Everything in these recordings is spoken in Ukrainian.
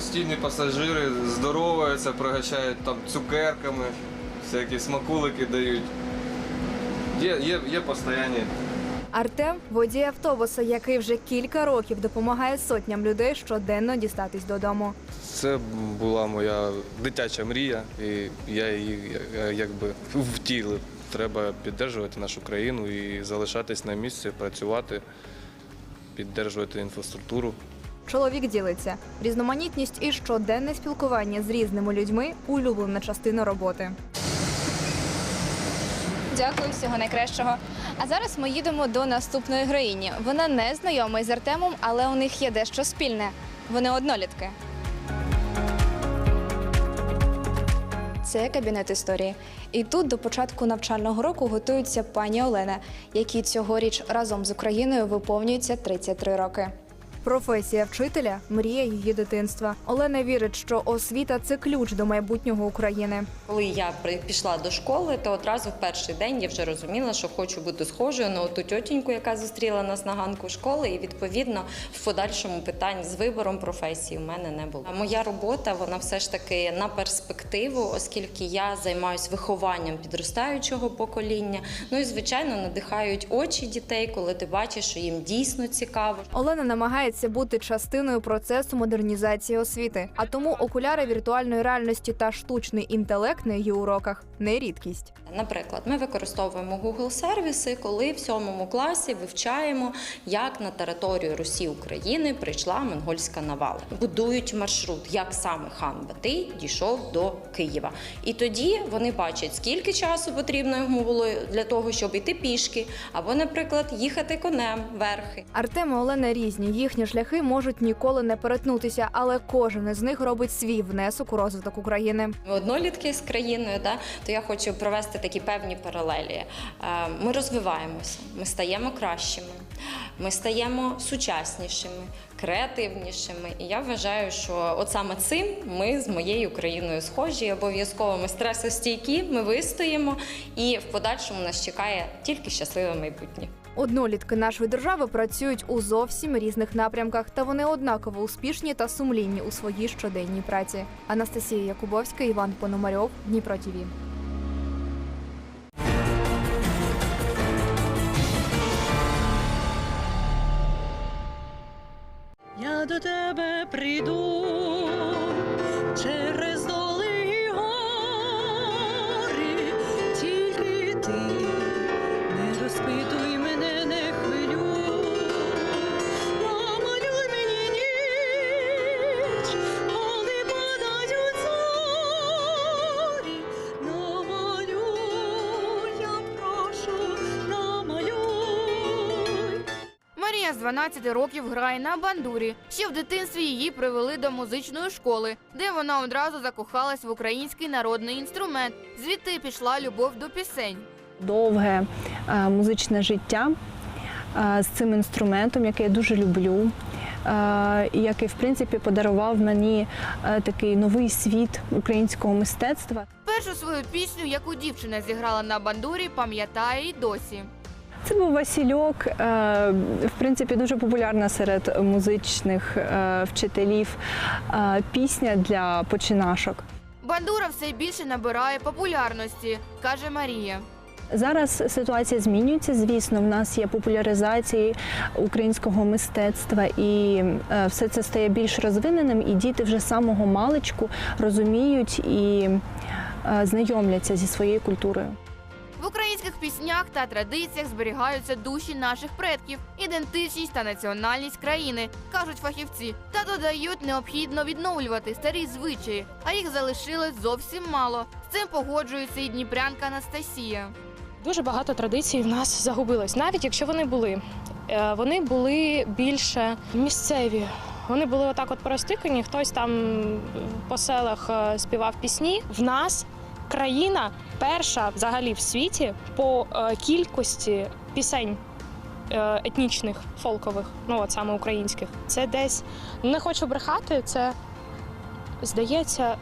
Постійні пасажири, здороваються, пригощають там цукерками, всякі смакулики дають. Є, є, є постійні. Артем водій автобуса, який вже кілька років допомагає сотням людей щоденно дістатись додому. Це була моя дитяча мрія, і я її якби втілив. Треба підтримувати нашу країну і залишатись на місці, працювати, підтримувати інфраструктуру. Чоловік ділиться різноманітність і щоденне спілкування з різними людьми улюблена частина роботи. Дякую, всього найкращого. А зараз ми їдемо до наступної героїні. Вона не знайома із Артемом, але у них є дещо спільне. Вони однолітки. Це кабінет історії. І тут до початку навчального року готується пані Олена, якій цьогоріч разом з Україною виповнюється 33 роки. Професія вчителя мрія її дитинства. Олена вірить, що освіта це ключ до майбутнього України. Коли я пішла до школи, то одразу в перший день я вже розуміла, що хочу бути схожою на ту тьотіньку, яка зустріла нас на ганку школи. І відповідно в подальшому питань з вибором професії у мене не було. Моя робота вона все ж таки на перспективу, оскільки я займаюся вихованням підростаючого покоління. Ну і звичайно надихають очі дітей, коли ти бачиш, що їм дійсно цікаво. Олена намагається бути частиною процесу модернізації освіти, а тому окуляри віртуальної реальності та штучний інтелект на її уроках не рідкість. Наприклад, ми використовуємо Google сервіси, коли в сьомому класі вивчаємо, як на територію Росії України прийшла монгольська навала. Будують маршрут, як саме хан Батий дійшов до Києва. І тоді вони бачать, скільки часу потрібно йому було для того, щоб йти пішки, або, наприклад, їхати конем верхи. Артем і Олена різні. Їхні шляхи можуть ніколи не перетнутися, але кожен із них робить свій внесок у розвиток України. Однолітки з країною, да, то я хочу провести такі певні паралелі. Е, Ми розвиваємося, ми стаємо кращими, ми стаємо сучаснішими, креативнішими. І я вважаю, що от саме цим ми з моєю країною схожі. Обов'язково ми стресостійкі, ми вистоїмо, і в подальшому нас чекає тільки щасливе майбутнє. Однолітки нашої держави працюють у зовсім різних напрямках, та вони однаково успішні та сумлінні у своїй щоденній праці. Анастасія Якубовська, Іван Пономарьов, Дніпро ТІВІ. Я до тебе прийду через доли і гори, тільки ти не розпитуй З 12 років грає на бандурі. Ще в дитинстві її привели до музичної школи, де вона одразу закохалась в український народний інструмент. Звідти пішла любов до пісень. довге е, музичне життя е, з цим інструментом, який я дуже люблю, е, і який, в принципі, подарував мені такий новий світ українського мистецтва. Першу свою пісню, яку дівчина зіграла на бандурі, пам'ятає й досі. Це був Васильок, е, в принципі, дуже популярна серед музичних е, вчителів е, пісня для починашок. Бандура все більше набирає популярності, каже Марія. Зараз ситуація змінюється. Звісно, в нас є популяризація українського мистецтва, і все це стає більш розвиненим, і діти вже з самого маличку розуміють і знайомляться зі своєю культурою. Піснях та традиціях зберігаються душі наших предків, ідентичність та національність країни, кажуть фахівці, та додають необхідно відновлювати старі звичаї, а їх залишилось зовсім мало. З цим погоджується і дніпрянка Анастасія. Дуже багато традицій в нас загубилось, навіть якщо вони були. Е, Вони були більше місцеві. Вони були отак от порозтикані, хтось там по селах е, співав пісні. В нас країна перша взагалі в світі по е, кількості пісень е, етнічних, фолкових, ну от саме українських. Це десь не хочу брехати, це здається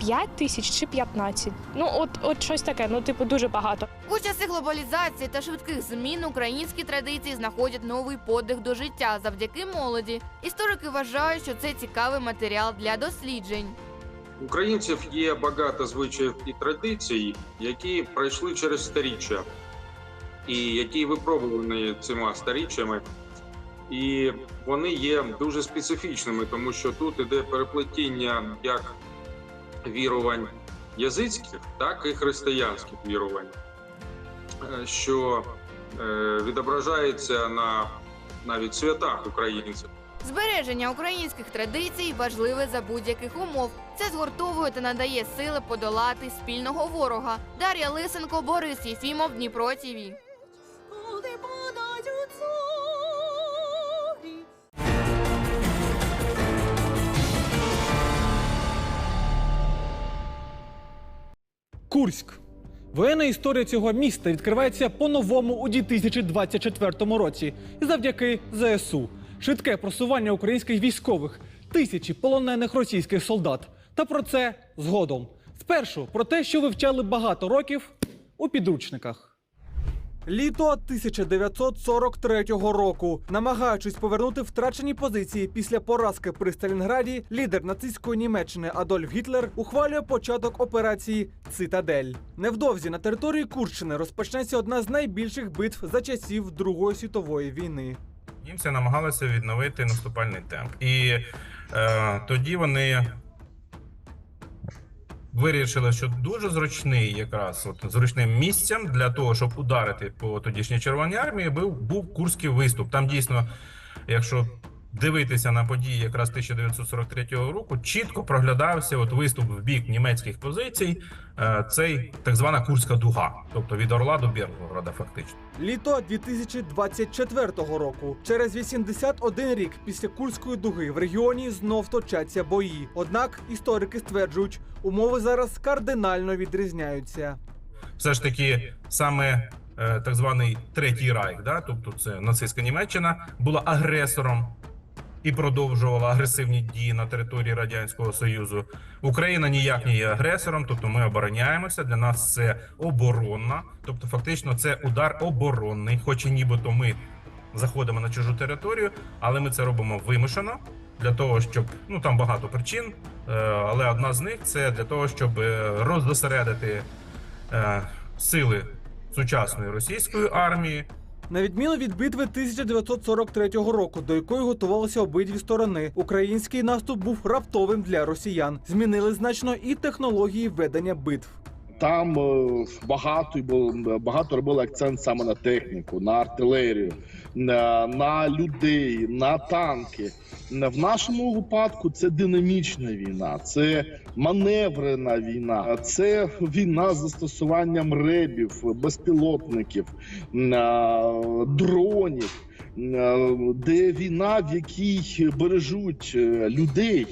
5 тисяч чи 15. Ну, от, от щось таке, ну, типу, дуже багато. У часи глобалізації та швидких змін українські традиції знаходять новий подих до життя завдяки молоді. Історики вважають, що це цікавий матеріал для досліджень. Українців є багато звичаїв і традицій, які пройшли через сторіччя, і які випробувані цими сторіччями. І вони є дуже специфічними, тому що тут іде переплетіння як вірувань язицьких, так і християнських вірувань, е, що е, відображається на навіть святах українців. Збереження українських традицій важливе за будь-яких умов. Це згуртовує та надає сили подолати спільного ворога. Дар'я Лисенко, Борис Єфімов, Дніпро ТІВІ. Курськ. Воєнна історія цього міста відкривається по-новому у 2024 році і завдяки ЗСУ. Швидке просування українських військових, тисячі полонених російських солдат. Та про це згодом. Спершу про те, що вивчали багато років у підручниках. Літо 1943 року, намагаючись повернути втрачені позиції після поразки при Сталінграді, лідер нацистської Німеччини Адольф Гітлер ухвалює початок операції Цитадель. Невдовзі на території Курщини розпочнеться одна з найбільших битв за часів Другої світової війни. Німці намагалися відновити наступальний темп. І е, тоді вони вирішили, що дуже зручний, якраз от зручним місцем для того, щоб ударити по тодішній Червоній армії, був, був Курський виступ. Там дійсно, якщо дивитися на події якраз 1943 року, чітко проглядався от виступ в бік німецьких позицій. Е, цей так звана Курська дуга, тобто від Орла до Біргорода, фактично. Літо 2024 року. Через 81 рік після Курської дуги в регіоні знов точаться бої. Однак історики стверджують, умови зараз кардинально відрізняються. все ж таки саме е, так званий третій райх, да, тобто це нацистська Німеччина, була агресором і продовжувала агресивні дії на території радянського союзу. Україна ніяк не є агресором, тобто ми обороняємося. Для нас це оборонна, тобто фактично це удар оборонний, хоч і нібито ми заходимо на чужу територію, але ми це робимо вимушено. Для того щоб ну там багато причин, е, але одна з них це для того, щоб е, роздосередити е, сили сучасної російської армії. На відміну від битви 1943 року, до якої готувалися обидві сторони, український наступ був раптовим для росіян. Змінили значно і технології ведення битв. Там е, багато було багато робили акцент саме на техніку, на артилерію, на, на людей, на танки. В нашому випадку це динамічна війна, це маневрена війна, це війна з застосуванням ребів, безпілотників, е, дронів. Е, Де війна, в якій бережуть е, людей,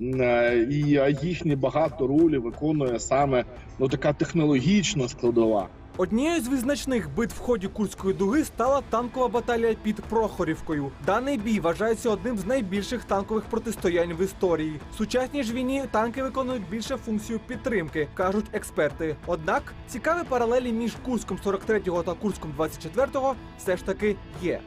е, і їхні багато ролі виконує саме ну така технологічна складова. Однією з визначних битв в ході Курської дуги стала танкова баталія під Прохорівкою. Даний бій вважається одним з найбільших танкових протистоянь в історії. Сучасній ж війні танки виконують більше функцію підтримки, кажуть експерти. Однак цікаві паралелі між Курском 43-го та Курском 24-го все ж таки є.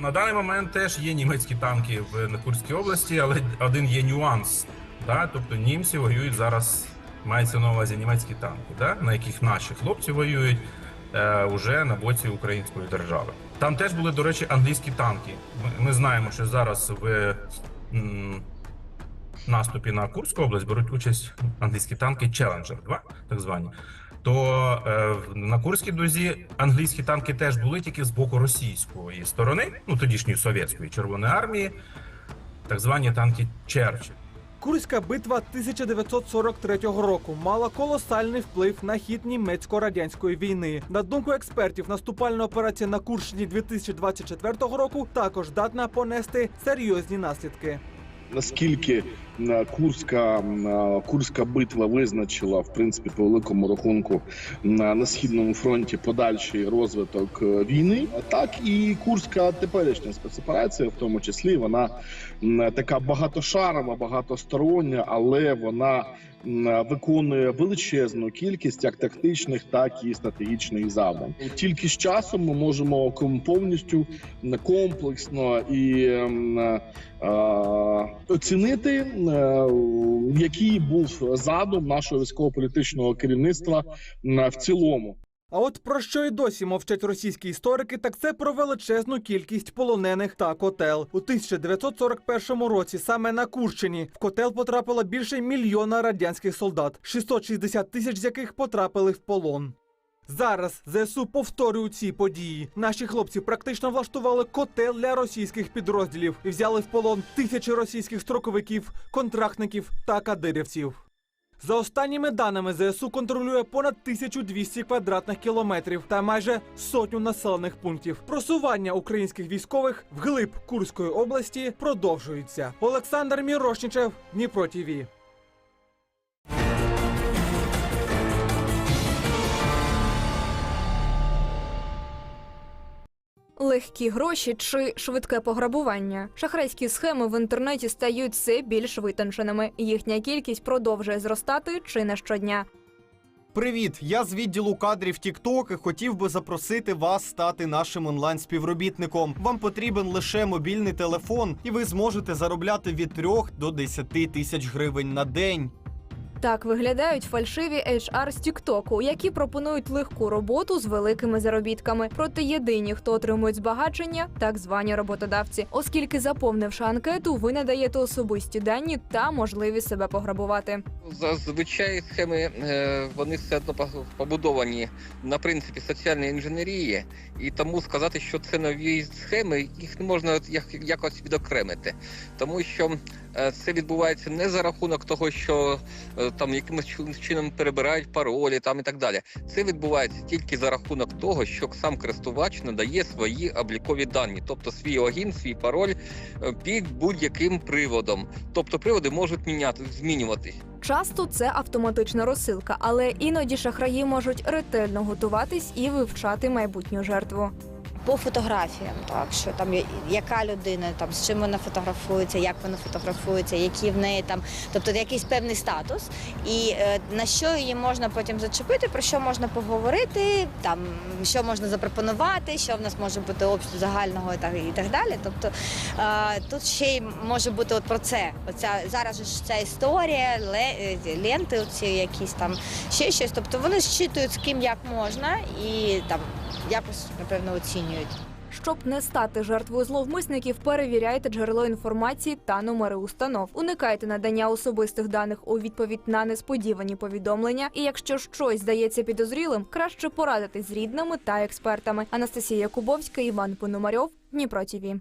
На даний момент теж є німецькі танки в Курській області, але один є нюанс. Да? Тобто німці воюють зараз, мається на увазі німецькі танки, да? на яких наші хлопці воюють е, уже на боці української держави. Там теж були, до речі, англійські танки. Ми, ми знаємо, що зараз в м, наступі на Курську область беруть участь англійські танки Challenger 2, так звані. То е, на Курській дузі англійські танки теж були тільки з боку російської сторони, ну тодішньої совєтської Червоної армії, так звані танки Черчилль. Курська битва 1943 року мала колосальний вплив на хід німецько-радянської війни. На думку експертів, наступальна операція на Курщині 2024 року також здатна понести серйозні наслідки. Наскільки Курська, е, Курська битва визначила в принципі по великому рахунку на, на східному фронті подальший розвиток е, війни. Так і Курська теперішня спецоперація, в тому числі, вона така багатошарова, багатостороння, але вона виконує величезну кількість як тактичних, так і стратегічних завдань. Тільки з часом ми можемо повністю комплексно і м, е, оцінити, е, який був задум нашого військово-політичного керівництва м, в цілому. А от про що й досі мовчать російські історики, так це про величезну кількість полонених та котел. У 1941 році саме на Курщині в котел потрапило більше мільйона радянських солдат, 660 тисяч з яких потрапили в полон. Зараз ЗСУ повторюють ці події. Наші хлопці практично влаштували котел для російських підрозділів і взяли в полон тисячі російських строковиків, контрактників та кадирівців. За останніми даними, ЗСУ контролює понад 1200 квадратних кілометрів та майже сотню населених пунктів. Просування українських військових вглиб Курської області продовжується. Олександр Мірошнічев, Дніпро ТІВІ. Легкі гроші чи швидке пограбування. Шахрайські схеми в інтернеті стають все більш витонченими. Їхня кількість продовжує зростати чи не щодня. Привіт, я з відділу кадрів TikTok і хотів би запросити вас стати нашим онлайн-співробітником. Вам потрібен лише мобільний телефон, і ви зможете заробляти від 3 до 10 тисяч гривень на день. Так виглядають фальшиві HR з Тіктоку, які пропонують легку роботу з великими заробітками. Проте єдині, хто отримують збагачення, так звані роботодавці, оскільки заповнивши анкету, ви надаєте особисті дані та можливість себе пограбувати. Зазвичай схеми е, вони все одно побудовані на принципі соціальної інженерії, і тому сказати, що це нові схеми, їх не можна як- якось відокремити, тому що е, це відбувається не за рахунок того, що е, там якимось чи- чином перебирають паролі там і так далі. Це відбувається тільки за рахунок того, що сам користувач надає свої облікові дані, тобто свій логін, свій пароль під будь-яким приводом. Тобто приводи можуть міняти змінюватись. Часто це автоматична розсилка, але іноді шахраї можуть ретельно готуватись і вивчати майбутню жертву. По фотографіям, так що там яка людина, там з чим вона фотографується, як вона фотографується, які в неї там, тобто якийсь певний статус, і е, на що її можна потім зачепити, про що можна поговорити, там що можна запропонувати, що в нас може бути общу загального і так і так далі. Тобто е, тут ще й може бути от про це. Оця зараз ж ця історія, ле, е, ленти, оці якісь там ще щось. Тобто вони зчитують з ким як можна і там якось напевно оцінюють. Щоб не стати жертвою зловмисників, перевіряйте джерело інформації та номери установ. Уникайте надання особистих даних у відповідь на несподівані повідомлення. І якщо щось здається підозрілим, краще порадитись з рідними та експертами. Анастасія Кубовська, Іван Пономарьов, Дніпро ТІВІ.